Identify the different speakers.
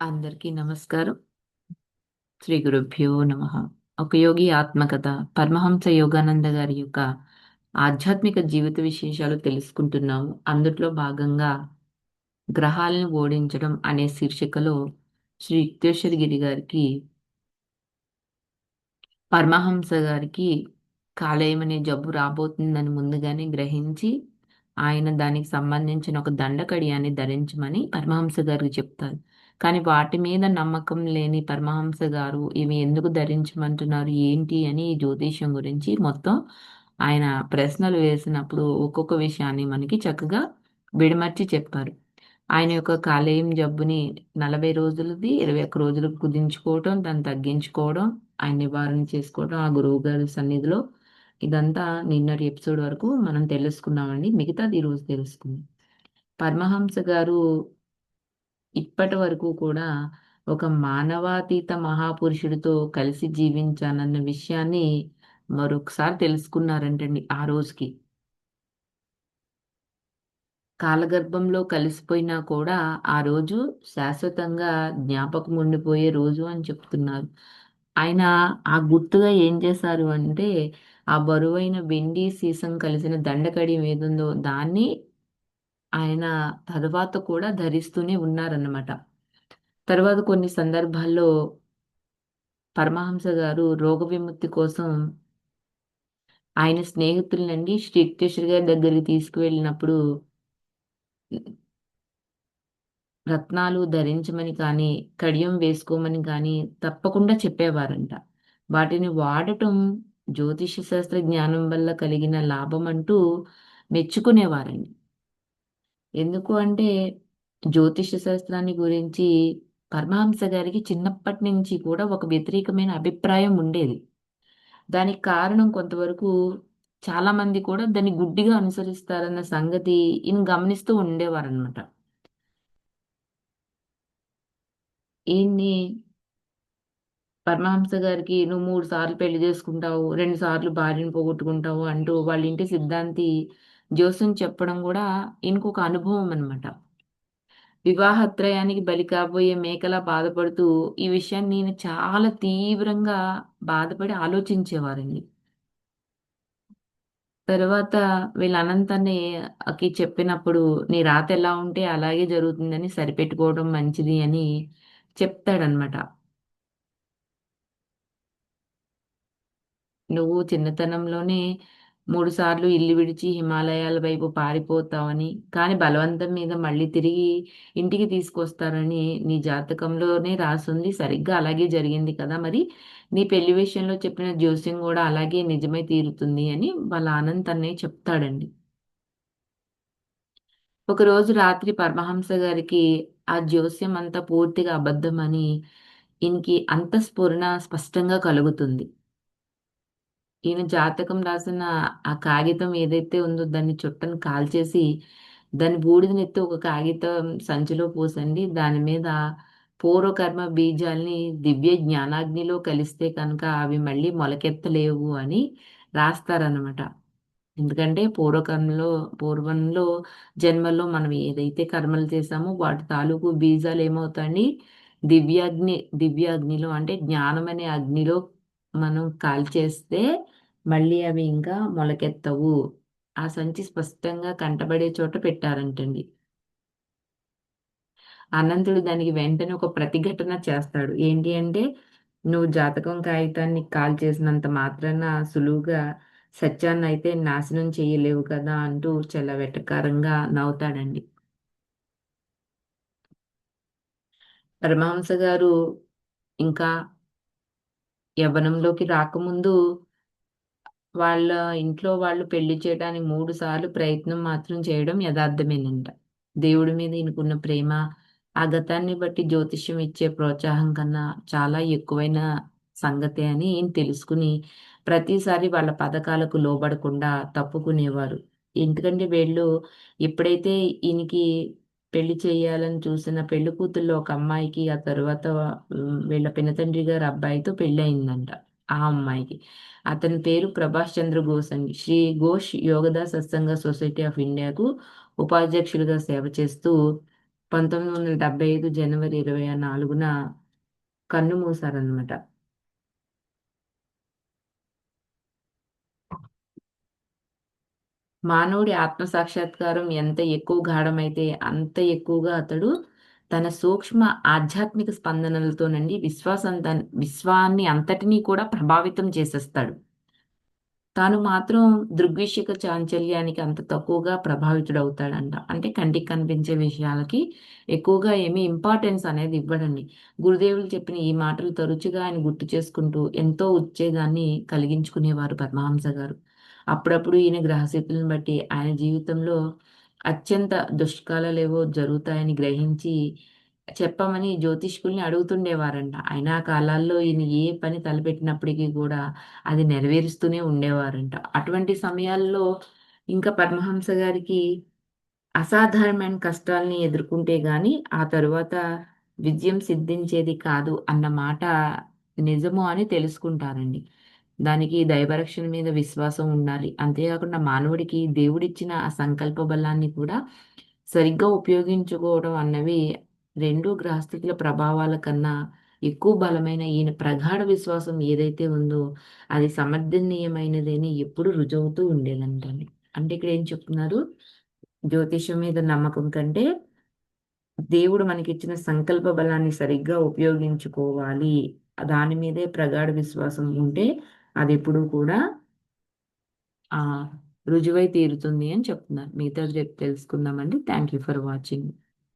Speaker 1: అందరికీ నమస్కారం. శ్రీ గురుభ్యో నమ. ఒక యోగి ఆత్మకథ పరమహంస యోగానంద గారి యొక్క ఆధ్యాత్మిక జీవిత విశేషాలు తెలుసుకుంటున్నాము. అందుట్లో భాగంగా గ్రహాలను ఓడించడం అనే శీర్షికలో శ్రీ యుక్తేశ్వరగిరి గారికి పరమహంస గారికి కాలేయం అనే జబ్బు రాబోతుందని ముందుగానే గ్రహించి ఆయన దానికి సంబంధించిన ఒక దండకడియాన్ని ధరించమని పరమహంస గారికి చెప్తారు. కానీ వాటి మీద నమ్మకం లేని పరమహంస గారు ఇవి ఎందుకు ధరించమంటున్నారు ఏంటి అని ఈ జ్యోతిష్యం గురించి మొత్తం ఆయన ప్రశ్నలు వేసినప్పుడు ఒక్కొక్క విషయాన్ని మనకి చక్కగా విడమర్చి చెప్పారు. ఆయన యొక్క కాలేయం జబ్బుని నలభై రోజులది ఇరవై ఒక్క రోజులకు కుదించుకోవడం దాన్ని తగ్గించుకోవడం ఆయన నివారణ చేసుకోవడం ఆ గురువు గారి సన్నిధిలో ఇదంతా నిన్నటి ఎపిసోడ్ వరకు మనం తెలుసుకున్నామండి. మిగతాది ఈరోజు తెలుసుకుందాం. పరమహంస గారు ఇప్పటి వరకు కూడా ఒక మానవాతీత మహాపురుషుడితో కలిసి జీవించానన్న విషయాన్ని మరొకసారి తెలుసుకున్నారంటండి ఆ రోజుకి. కాలగర్భంలో కలిసిపోయినా కూడా ఆ రోజు శాశ్వతంగా జ్ఞాపకం ఉండిపోయే రోజు అని చెప్తున్నారు. ఆయన ఆ గుర్తుగా ఏం చేశారు అంటే ఆ బరువైన వెండి సీసం కలిసిన దండకడి ఏదుందో దాన్ని ఆయన తర్వాత కూడా ధరిస్తూనే ఉన్నారన్నమాట. తర్వాత కొన్ని సందర్భాల్లో పరమహంస గారు రోగ విముక్తి కోసం ఆయన స్నేహితులనండి శ్రీ గారి దగ్గరికి తీసుకువెళ్ళినప్పుడు రత్నాలు ధరించమని కానీ కడియం వేసుకోమని కానీ తప్పకుండా చెప్పేవారంట. వాటిని వాడటం జ్యోతిష శాస్త్ర జ్ఞానం వల్ల కలిగిన లాభం అంటూ మెచ్చుకునేవారండి. ఎందుకు అంటే జ్యోతిష శాస్త్రాన్ని గురించి పరమహంస గారికి చిన్నప్పటి నుంచి కూడా ఒక వ్యతిరేకమైన అభిప్రాయం ఉండేది. దానికి కారణం కొంతవరకు చాలా మంది కూడా దాన్ని గుడ్డిగా అనుసరిస్తారన్న సంగతి ఈయన గమనిస్తూ ఉండేవారనమాట ఈయన్ని పరమహంస గారికి నువ్వు మూడు సార్లు పెళ్ళి చేసుకుంటావు రెండు సార్లు భార్యను పోగొట్టుకుంటావు అంటూ వాళ్ళ ఇంటి సిద్ధాంతి జోసుని చెప్పడం కూడా ఇంకొక అనుభవం అనమాట వివాహత్రయానికి బలి కాబోయే మేకలా బాధపడుతూ ఈ విషయాన్ని నేను చాలా తీవ్రంగా బాధపడి ఆలోచించేవారండి. తర్వాత వీళ్ళ అనంతాన్ని అకి చెప్పినప్పుడు నీ రాత ఎలా ఉంటే అలాగే జరుగుతుందని సరిపెట్టుకోవడం మంచిది అని చెప్తాడనమాట నువ్వు చిన్నతనంలోనే మూడుసార్లు ఇల్లు విడిచి హిమాలయాల వైపు పారిపోతావని కానీ బలవంతం మీద మళ్ళీ తిరిగి ఇంటికి తీసుకొస్తారని నీ జాతకంలోనే రాసుంది. సరిగ్గా అలాగే జరిగింది కదా మరి. నీ పెళ్ళి విషయంలో చెప్పిన జోస్యం కూడా అలాగే నిజమై తీరుతుంది అని వాళ్ళ ఆనంద్ అన్నయ్య చెప్తాడండి. ఒకరోజు రాత్రి పరమహంస గారికి ఆ జోస్యం అంతా పూర్తిగా అబద్ధమని ఈయనకి అంతఃస్ఫురణ స్పష్టంగా కలుగుతుంది. ఈయన జాతకం రాసిన ఆ కాగితం ఏదైతే ఉందో దాన్ని చుట్టను కాల్చేసి దాని బూడిదనెత్తి ఒక కాగితం సంచిలో పోసండి. దాని మీద పూర్వకర్మ బీజాల్ని దివ్య జ్ఞానాగ్నిలో కలిస్తే కనుక అవి మళ్ళీ మొలకెత్తలేవు అని రాస్తారనమాట ఎందుకంటే పూర్వకర్మలో పూర్వంలో జన్మల్లో మనం ఏదైతే కర్మలు చేసామో వాటి తాలూకు బీజాలు ఏమవుతాయండి దివ్యాగ్ని దివ్యాగ్నిలో అంటే జ్ఞానం అనే అగ్నిలో మనం కాల్చేస్తే మళ్ళీ అవి ఇంకా మొలకెత్తవు. ఆ సంచి స్పష్టంగా కంటబడే చోట పెట్టారంటండి. అనంతుడు దానికి వెంటనే ఒక ప్రతిఘటన చేస్తాడు. ఏంటి అంటే నువ్వు జాతకం కాగితాన్ని కాల్ చేసినంత మాత్రాన సులువుగా సత్యాన్ని అయితే నాశనం చేయలేవు కదా అంటూ చాలా వెటకారంగా నవ్వుతాడండి. పరమహంస గారు ఇంకా యవ్వనంలోకి రాకముందు వాళ్ళ ఇంట్లో వాళ్ళు పెళ్ళి చేయడానికి మూడు సార్లు ప్రయత్నం మాత్రం చేయడం యథార్థమేనంట. దేవుడి మీద ఈయనకున్న ప్రేమ ఆ గతాన్ని బట్టి జ్యోతిష్యం ఇచ్చే ప్రోత్సాహం కన్నా చాలా ఎక్కువైన సంగతి అని ఈయన తెలుసుకుని ప్రతిసారి వాళ్ళ పథకాలకు లోబడకుండా తప్పుకునేవారు. ఎందుకంటే వీళ్ళు ఎప్పుడైతే ఈయనకి పెళ్ళి చేయాలని చూసిన పెళ్ళి కూతుల్లో ఒక అమ్మాయికి ఆ తర్వాత వీళ్ళ పినతండ్రి గారు అబ్బాయితో పెళ్ళి అయిందంట ఆ అమ్మాయికి. అతని పేరు ప్రభాష్ చంద్ర ఘోష్ అండి. శ్రీ ఘోష్ యోగదా సత్సంగ సొసైటీ ఆఫ్ ఇండియాకు ఉపాధ్యక్షులుగా సేవ చేస్తూ పంతొమ్మిది వందల డెబ్బై ఐదు జనవరి ఇరవై నాలుగున కన్ను మూసారనమాట మానవుడి ఆత్మ సాక్షాత్కారం ఎంత ఎక్కువ గాఢమైతే అంత ఎక్కువగా అతడు తన సూక్ష్మ ఆధ్యాత్మిక స్పందనలతోనండి విశ్వాసం విశ్వాన్ని అంతటినీ కూడా ప్రభావితం చేసేస్తాడు. తాను మాత్రం దృగ్విషయక చాంచల్యానికి అంత తక్కువగా ప్రభావితుడవుతాడంట. అంటే కంటికి కనిపించే విషయాలకి ఎక్కువగా ఏమీ ఇంపార్టెన్స్ అనేది ఇవ్వడండి. గురుదేవులు చెప్పిన ఈ మాటలు తరచుగా ఆయన గుర్తు చేసుకుంటూ ఎంతో ఉచ్చేదాన్ని కలిగించుకునేవారు పద్మహంస గారు. అప్పుడప్పుడు ఈయన గ్రహస్థితులను బట్టి ఆయన జీవితంలో అత్యంత దుష్కాలలేవో జరుగుతాయని గ్రహించి చెప్పమని జ్యోతిష్కుల్ని అడుగుతుండేవారంట. అయినా కాలాల్లో ఈయన ఏ పని తలపెట్టినప్పటికీ కూడా అది నెరవేరుస్తూనే ఉండేవారంట. అటువంటి సమయాల్లో ఇంకా పరమహంస గారికి అసాధారణమైన కష్టాల్ని ఎదుర్కొంటే గాని ఆ తరువాత విజయం సిద్ధించేది కాదు అన్న మాట నిజము అని తెలుసుకుంటారండి. దానికి దైవరక్షణ మీద విశ్వాసం ఉండాలి. అంతేకాకుండా మానవుడికి దేవుడిచ్చిన ఆ సంకల్ప బలాన్ని కూడా సరిగ్గా ఉపయోగించుకోవడం అన్నవి రెండు గ్రహస్థితుల ప్రభావాల కన్నా ఎక్కువ బలమైన ఈయన ప్రగాఢ విశ్వాసం ఏదైతే ఉందో అది సమర్థనీయమైనదని ఎప్పుడు రుజవుతూ ఉండేదంటండి అంటే ఇక్కడ ఏం చెప్తున్నారు? జ్యోతిషం మీద నమ్మకం కంటే దేవుడు మనకిచ్చిన సంకల్ప బలాన్ని సరిగ్గా ఉపయోగించుకోవాలి. దాని మీదే ప్రగాఢ విశ్వాసం ఉంటే అది ఎప్పుడు కూడా ఆ రుజువై తీరుతుంది అని చెప్తున్నారు. మిగతా రేపు తెలుసుకుందామండి. Thank you for watching